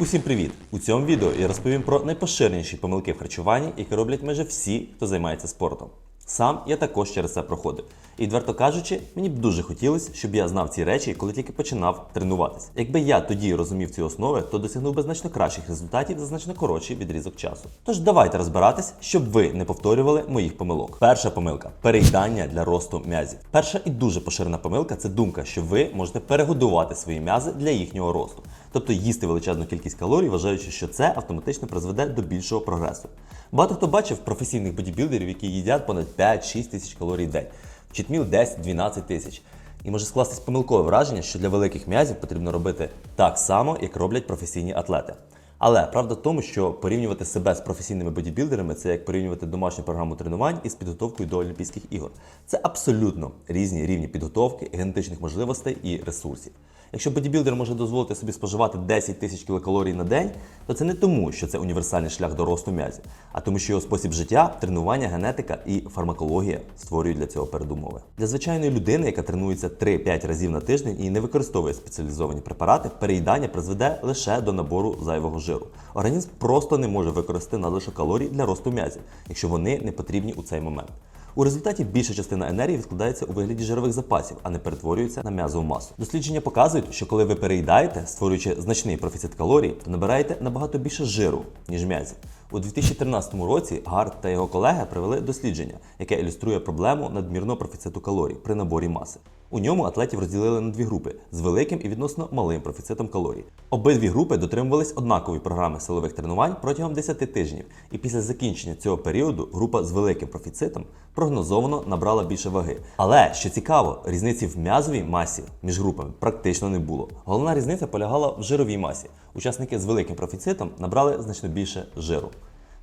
Усім привіт! У цьому відео я розповім про найпоширеніші помилки в харчуванні, які роблять майже всі, хто займається спортом. Сам я також через це проходив. І відверто кажучи, мені б дуже хотілося, щоб я знав ці речі, коли тільки починав тренуватися. Якби я тоді розумів ці основи, то досягнув би значно кращих результатів за значно коротший відрізок часу. Тож давайте розбиратись, щоб ви не повторювали моїх помилок. Перша помилка переїдання для росту м'язів. Перша і дуже поширена помилка це думка, що ви можете перегодувати свої м'язи для їхнього росту, тобто їсти величезну кількість калорій, вважаючи, що це автоматично призведе до більшого прогресу. Багато хто бачив професійних бодібілдерів, які їдять понад 5-6 тисяч калорій в день, в читміл 10-12 тисяч. І може скластись помилкове враження, що для великих м'язів потрібно робити так само, як роблять професійні атлети. Але правда в тому, що порівнювати себе з професійними бодібілдерами це як порівнювати домашню програму тренувань із підготовкою до Олімпійських ігор. Це абсолютно різні рівні підготовки, генетичних можливостей і ресурсів. Якщо бодібілдер може дозволити собі споживати 10 тисяч кілокалорій на день, то це не тому, що це універсальний шлях до росту м'язів, а тому, що його спосіб життя, тренування, генетика і фармакологія створюють для цього передумови. Для звичайної людини, яка тренується 3-5 разів на тиждень і не використовує спеціалізовані препарати, переїдання призведе лише до набору зайвого жиру. Організм просто не може використати надлишок калорій для росту м'язів, якщо вони не потрібні у цей момент. У результаті більша частина енергії відкладається у вигляді жирових запасів, а не перетворюється на м'язову масу. Дослідження показують, що коли ви переїдаєте, створюючи значний профіцит калорій, то набираєте набагато більше жиру, ніж м'язів. У 2013 році Гарт та його колеги провели дослідження, яке ілюструє проблему надмірного профіциту калорій при наборі маси. У ньому атлетів розділили на дві групи з великим і відносно малим профіцитом калорій. Обидві групи дотримувались однакової програми силових тренувань протягом 10 тижнів, і після закінчення цього періоду група з великим профіцитом прогнозовано набрала більше ваги. Але що цікаво, різниці в м'язовій масі між групами практично не було. Головна різниця полягала в жировій масі. Учасники з великим профіцитом набрали значно більше жиру.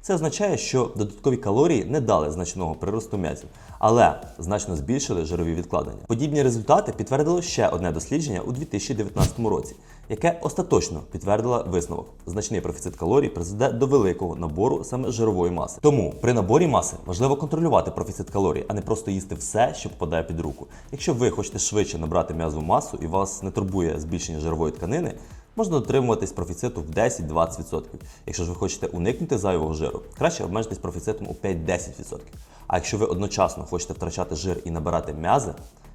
Це означає, що додаткові калорії не дали значного приросту м'язів, але значно збільшили жирові відкладення. Подібні результати підтвердило ще одне дослідження у 2019 році, яке остаточно підтвердило висновок. Значний профіцит калорій призведе до великого набору саме жирової маси. Тому при наборі маси важливо контролювати профіцит калорій, а не просто їсти все, що попадає під руку. Якщо ви хочете швидше набрати м'язову масу і вас не турбує збільшення жирової тканини. Можна дотримуватись профіциту в 10-20%. Якщо ж ви хочете уникнути зайвого жиру, краще обмежитись профіцитом у 5-10%. А якщо ви одночасно хочете втрачати жир і набирати м'язи,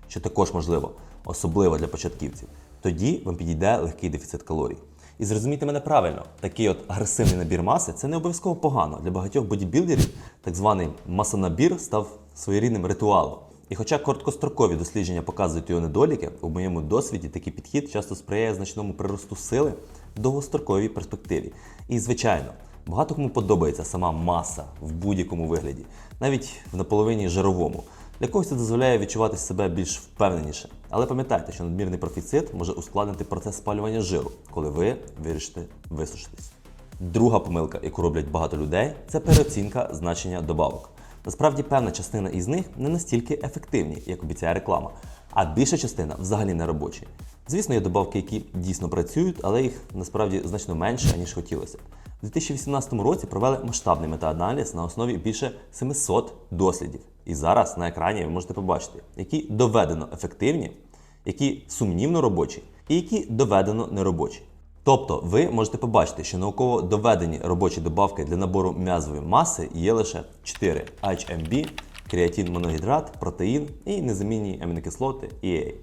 що також можливо, особливо для початківців, тоді вам підійде легкий дефіцит калорій. І зрозумійте мене правильно, такий от агресивний набір маси це не обов'язково погано. Для багатьох бодібілдерів так званий масонабір став своєрідним ритуалом. І хоча короткострокові дослідження показують його недоліки, у моєму досвіді такий підхід часто сприяє значному приросту сили в довгостроковій перспективі. І, звичайно, багато кому подобається сама маса в будь-якому вигляді, навіть в наполовині жировому. Для когось це дозволяє відчувати себе більш впевненіше. Але пам'ятайте, що надмірний профіцит може ускладнити процес спалювання жиру, коли ви вирішите висушитись. Друга помилка, яку роблять багато людей, це переоцінка значення добавок. Насправді певна частина із них не настільки ефективні, як обіцяє реклама, а більша частина взагалі не робочі. Звісно, є добавки, які дійсно працюють, але їх насправді значно менше, ніж хотілося. У 2018 році провели масштабний метааналіз на основі більше 700 дослідів. І зараз на екрані ви можете побачити, які доведено ефективні, які сумнівно робочі і які доведено неробочі. Тобто ви можете побачити, що науково доведені робочі добавки для набору м'язової маси є лише 4 HMB, креатин моногідрат, протеїн і незамінні амінокислоти EA.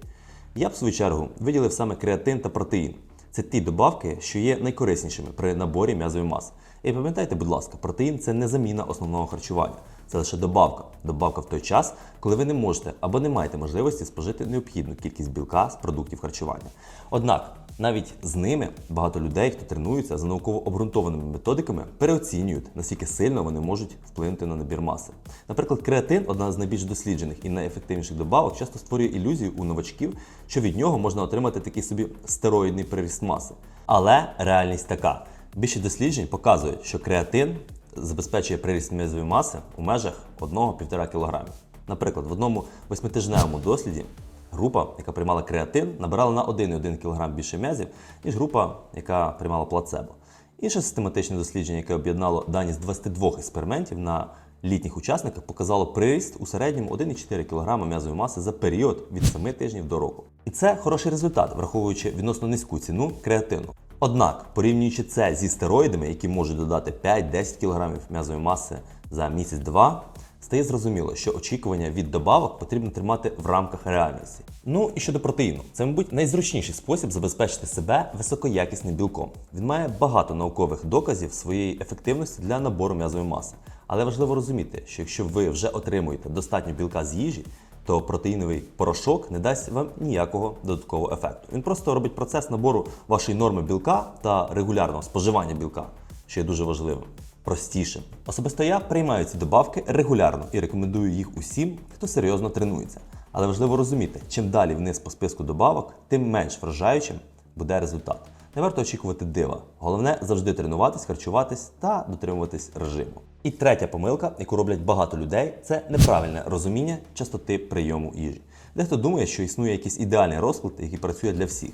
Я б в свою чергу виділив саме креатин та протеїн. Це ті добавки, що є найкориснішими при наборі м'язової маси. І пам'ятайте, будь ласка, протеїн це не заміна основного харчування, це лише добавка. Добавка в той час, коли ви не можете або не маєте можливості спожити необхідну кількість білка з продуктів харчування. Однак, навіть з ними багато людей, хто тренується за науково обґрунтованими методиками, переоцінюють, наскільки сильно вони можуть вплинути на набір маси. Наприклад, креатин, одна з найбільш досліджених і найефективніших добавок, часто створює ілюзію у новачків, що від нього можна отримати такий собі стероїдний приріст маси. Але реальність така: більше досліджень показують, що креатин забезпечує приріст м'язової маси у межах 1-1,5 кг. Наприклад, в одному восьмитижневому досліді група, яка приймала креатин, набирала на 1,1 кг більше м'язів, ніж група, яка приймала плацебо. Інше систематичне дослідження, яке об'єднало дані з 22 експериментів на літніх учасниках, показало приріст у середньому 1,4 кг м'язової маси за період від 7 тижнів до року. І це хороший результат, враховуючи відносно низьку ціну креатину. Однак, порівнюючи це зі стероїдами, які можуть додати 5-10 кг м'язової маси за місяць-два, стає зрозуміло, що очікування від добавок потрібно тримати в рамках реальності. Ну і щодо протеїну, це, мабуть, найзручніший спосіб забезпечити себе високоякісним білком. Він має багато наукових доказів своєї ефективності для набору м'язової маси. Але важливо розуміти, що якщо ви вже отримуєте достатньо білка з їжі, то протеїновий порошок не дасть вам ніякого додаткового ефекту. Він просто робить процес набору вашої норми білка та регулярного споживання білка, що є дуже важливим. Простішим. Особисто я приймаю ці добавки регулярно і рекомендую їх усім, хто серйозно тренується. Але важливо розуміти, чим далі вниз по списку добавок, тим менш вражаючим буде результат. Не варто очікувати дива. Головне завжди тренуватись, харчуватись та дотримуватись режиму. І третя помилка, яку роблять багато людей, це неправильне розуміння частоти прийому їжі. Дехто думає, що існує якийсь ідеальний розклад, який працює для всіх.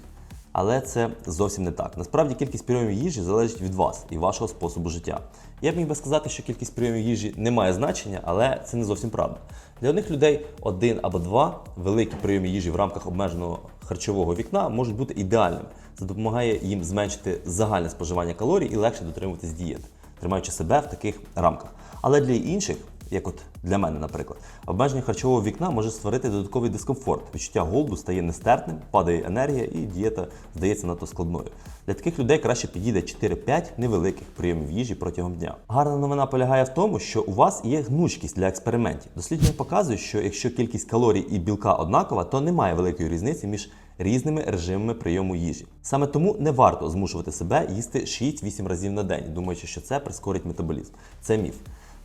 Але це зовсім не так. Насправді кількість прийомів їжі залежить від вас і вашого способу життя. Я б міг би сказати, що кількість прийомів їжі не має значення, але це не зовсім правда. Для одних людей один або два великі прийоми їжі в рамках обмеженого харчового вікна можуть бути ідеальними. Це допомагає їм зменшити загальне споживання калорій і легше дотримуватись дієти, тримаючи себе в таких рамках. Але для інших як от для мене, наприклад, обмеження харчового вікна може створити додатковий дискомфорт. Відчуття голоду стає нестерпним, падає енергія і дієта здається надто складною. Для таких людей краще підійде 4-5 невеликих прийомів їжі протягом дня. Гарна новина полягає в тому, що у вас є гнучкість для експериментів. Дослідження показують, що якщо кількість калорій і білка однакова, то немає великої різниці між різними режимами прийому їжі. Саме тому не варто змушувати себе їсти 6-8 разів на день, думаючи, що це прискорить метаболізм. Це міф.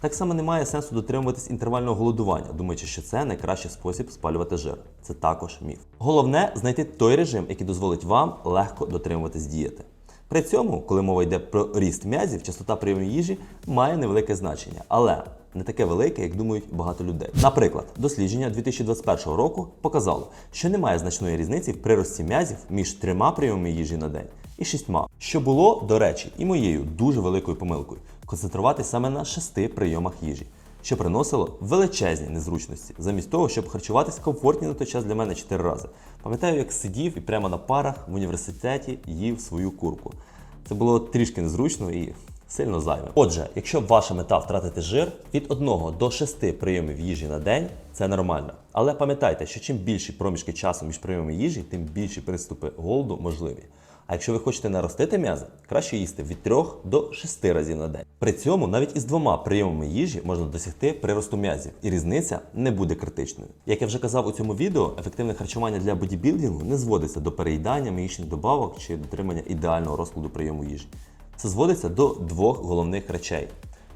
Так само немає сенсу дотримуватись інтервального голодування, думаючи, що це найкращий спосіб спалювати жир. Це також міф. Головне знайти той режим, який дозволить вам легко дотримуватись дієти. При цьому, коли мова йде про ріст м'язів, частота прийому їжі має невелике значення, але не таке велике, як думають багато людей. Наприклад, дослідження 2021 року показало, що немає значної різниці в прирості м'язів між трьома прийомами їжі на день і шістьма, що було, до речі, і моєю дуже великою помилкою концентруватись саме на шести прийомах їжі, що приносило величезні незручності, замість того, щоб харчуватись комфортні на той час для мене 4 рази. Пам'ятаю, як сидів і прямо на парах в університеті їв свою курку. Це було трішки незручно і сильно зайве. Отже, якщо ваша мета втратити жир від 1 до 6 прийомів їжі на день, це нормально. Але пам'ятайте, що чим більші проміжки часу між прийомами їжі, тим більші приступи голоду можливі. А якщо ви хочете наростити м'язи, краще їсти від 3 до 6 разів на день. При цьому навіть із двома прийомами їжі можна досягти приросту м'язів, і різниця не буде критичною. Як я вже казав у цьому відео, ефективне харчування для бодібілдингу не зводиться до переїдання міїчних добавок чи дотримання ідеального розкладу прийому їжі. Це зводиться до двох головних речей.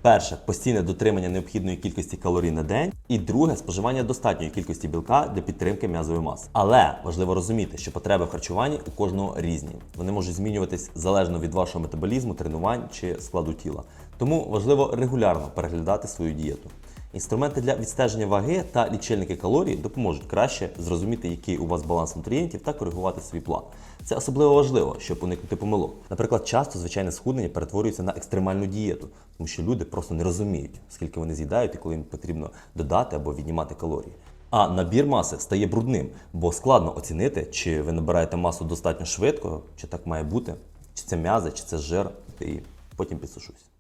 Перше постійне дотримання необхідної кількості калорій на день, і друге споживання достатньої кількості білка для підтримки м'язової маси. Але важливо розуміти, що потреби в харчуванні у кожного різні. Вони можуть змінюватись залежно від вашого метаболізму, тренувань чи складу тіла. Тому важливо регулярно переглядати свою дієту. Інструменти для відстеження ваги та лічильники калорій допоможуть краще зрозуміти, який у вас баланс нутрієнтів та коригувати свій план. Це особливо важливо, щоб уникнути помилок. Наприклад, часто звичайне схуднення перетворюється на екстремальну дієту, тому що люди просто не розуміють, скільки вони з'їдають і коли їм потрібно додати або віднімати калорії. А набір маси стає брудним, бо складно оцінити, чи ви набираєте масу достатньо швидко, чи так має бути, чи це м'язи, чи це жир, і потім підсушусь.